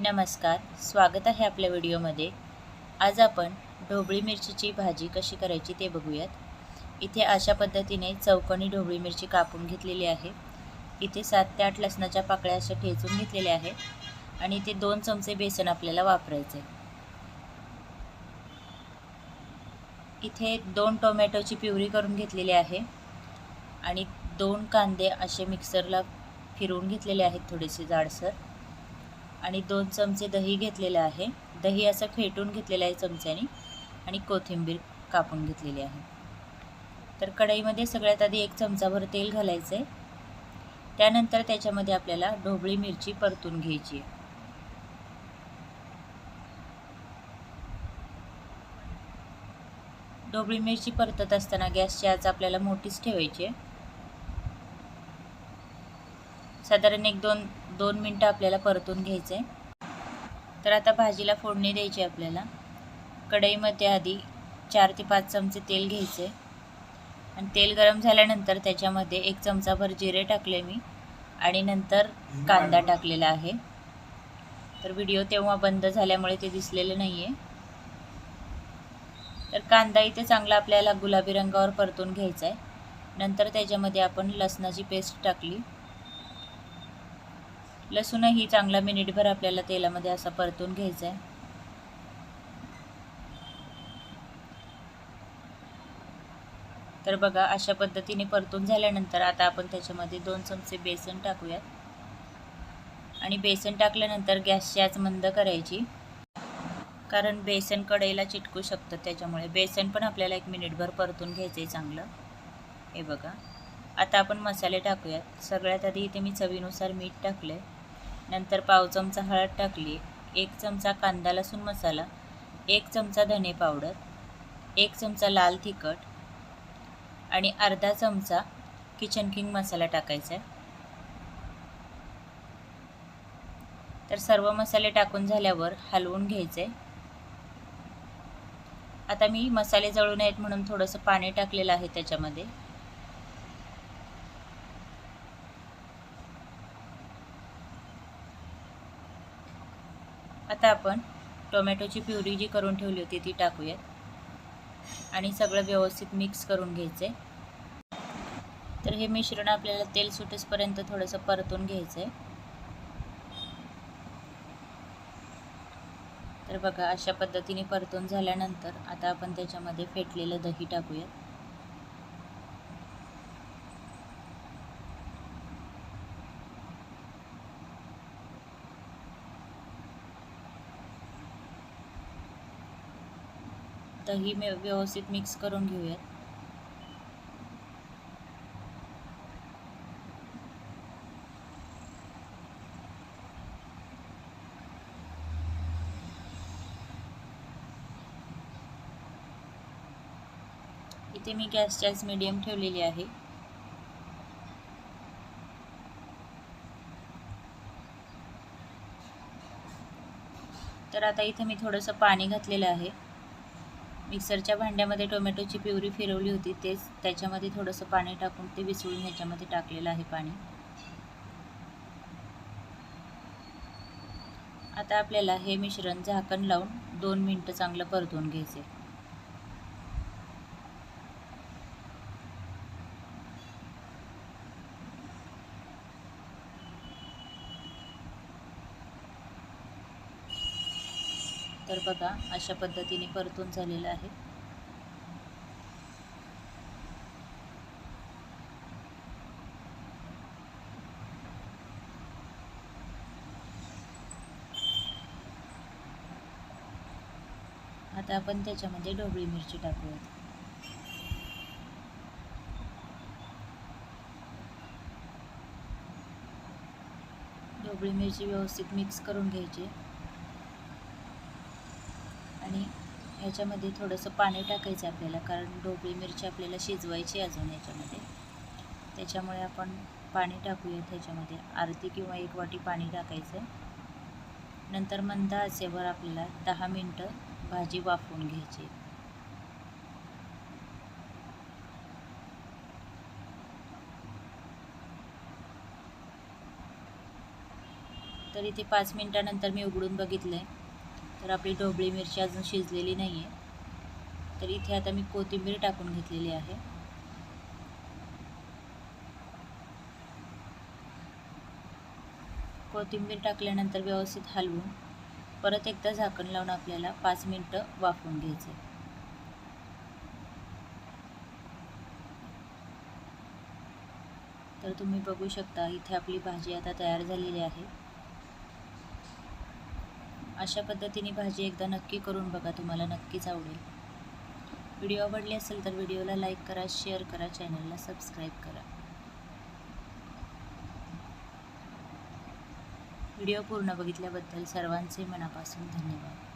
नमस्कार स्वागत आहे आपल्या व्हिडिओमध्ये. आज आपण ढोबळी मिरचीची भाजी कशी करायची ते बघूयात. इथे अशा पद्धतीने चौकोनी ढोबळी मिरची कापून घेतलेली आहे. इथे सात ते आठ लसणाच्या पाकळ्या अशा ठेचून घेतलेल्या आहेत आणि इथे दोन चमचे बेसन आपल्याला वापरायचे इथे दोन टोमॅटोची प्युरी करून घेतलेली आहे आणि दोन कांदे असे मिक्सरला फिरवून घेतलेले आहेत थोडेसे जाडसर. आणि दोन चमचे दही घेतलेलं आहे. दही असं फेटून घेतलेलं आहे चमच्याने आणि कोथिंबीर कापून घेतलेली आहे. तर कढईमध्ये सगळ्यात आधी एक चमचाभर तेल घालायचं आहे त्यानंतर त्याच्यामध्ये आपल्याला ढोबळी मिरची परतून घ्यायची आहे. ढोबळी मिरची परतत असताना गॅसची आज आपल्याला मोठीच ठेवायची आहे. साधारण एक दोन दोन मिनटं आपल्याला परतून घ्यायचं. आहे तर आता भाजीला फोडणी द्यायची आपल्याला. कढईमध्ये आधी चार ते पाच चमचे तेल घ्यायचे. आणि तेल गरम झाल्यानंतर त्याच्यामध्ये एक चमचाभर जिरे टाकले मी. आणि नंतर कांदा टाकलेला आहे. तर व्हिडिओ तेव्हा बंद झाल्यामुळे ते दिसलेलं नाही आहे तर कांदा इथे चांगला आपल्याला गुलाबी रंगावर परतून घ्यायचा आहे. नंतर त्याच्यामध्ये आपण लसणाची पेस्ट टाकली. लसूणही चांगला मिनिटभर आपल्याला तेलामध्ये असा परतून घ्यायचा आहे तर बघा अशा पद्धतीने परतून झाल्यानंतर आता आपण त्याच्यामध्ये दोन चमचे बेसन टाकूयात. आणि बेसन टाकल्यानंतर गॅसची आज मंद करायची. कारण बेसन कढईला चिटकू शकतं त्याच्यामुळे. बेसन पण आपल्याला एक मिनिटभर परतून घ्यायचं आहे चांगलं. हे बघा. आता आपण मसाले टाकूयात. सगळ्यात आधी इथे मी चवीनुसार मीठ टाकलं आहे नंतर पाव चमचा हळद टाकली एक चमचा कांदा लसूण मसाला एक चमचा धने पावडर एक चमचा लाल तिखट आणि अर्धा चमचा किचन किंग मसाला टाकायचा आहे. तर सर्व मसाले टाकून झाल्यावर हलवून घ्यायचे. आता मी मसाले जळू नयेत म्हणून थोडंसं पाणी टाकलेलं आहे त्याच्यामध्ये. आता आपण टोमॅटोची प्युरी जी करून ठेवली होती ती टाकूयात. आणि सगळं व्यवस्थित मिक्स करून घ्यायचं आहे तर हे मिश्रण आपल्याला तेल सुटेसपर्यंत थोडंसं परतून घ्यायचं आहे तर बघा अशा पद्धतीने परतून झाल्यानंतर आता आपण त्याच्यामध्ये फेटलेलं दही टाकूयात. दही व्यवस्थित मिक्स करून घेऊयात. इथे मी गॅस चॅस मीडियम ठेवलेली आहे. तर आता इथे मी थोडंसं पाणी घातलेलं आहे. मिक्सरच्या भांड्यामध्ये टोमॅटोची प्युरी फिरवली होती तेच त्याच्यामध्ये थोडंसं पाणी टाकून ते विसळून ह्याच्यामध्ये टाकलेलं आहे पाणी. आता आपल्याला हे मिश्रण झाकण लावून दोन मिनटं चांगलं परतून घ्यायचे तर बघा अशा पद्धतीने परतून झालेलं आहे. आता आपण त्याच्यामध्ये ढोबळी मिरची टाकूयात. ढोबळी मिरची व्यवस्थित मिक्स करून घ्यायची. आणि ह्याच्यामध्ये थोडंसं पाणी टाकायचं आपल्याला कारण ढोबळी मिरची आपल्याला शिजवायची अजून याच्यामध्ये त्याच्यामुळे आपण पाणी टाकूयात ह्याच्यामध्ये. अर्धी किंवा एक वाटी पाणी टाकायचं. नंतर मंद आचेवर आपल्याला दहा मिनटं भाजी वाफवून घ्यायची. तर इथे पाच मिनटानंतर मी उघडून बघितलं आहे तर आपली ढोबळी मिरची अजून शिजलेली नाही आहे तर इथे आता मी कोथिंबीर टाकून घेतलेली आहे. कोथिंबीर टाकल्यानंतर व्यवस्थित हलवून परत एकदा झाकण लावून आपल्याला पाच मिनटं वाफवून घ्यायचे तर तुम्ही बघू शकता इथे आपली भाजी आता तयार झालेली आहे. अशा पद्धतीने भाजी एकदा नक्की करून बघा तुम्हाला नक्कीच आवडेल. व्हिडिओ आवडले असेल तर व्हिडिओला लाईक करा शेअर करा चॅनलला सबस्क्राईब करा. व्हिडिओ पूर्ण बघितल्याबद्दल सर्वांचे मनापासून धन्यवाद.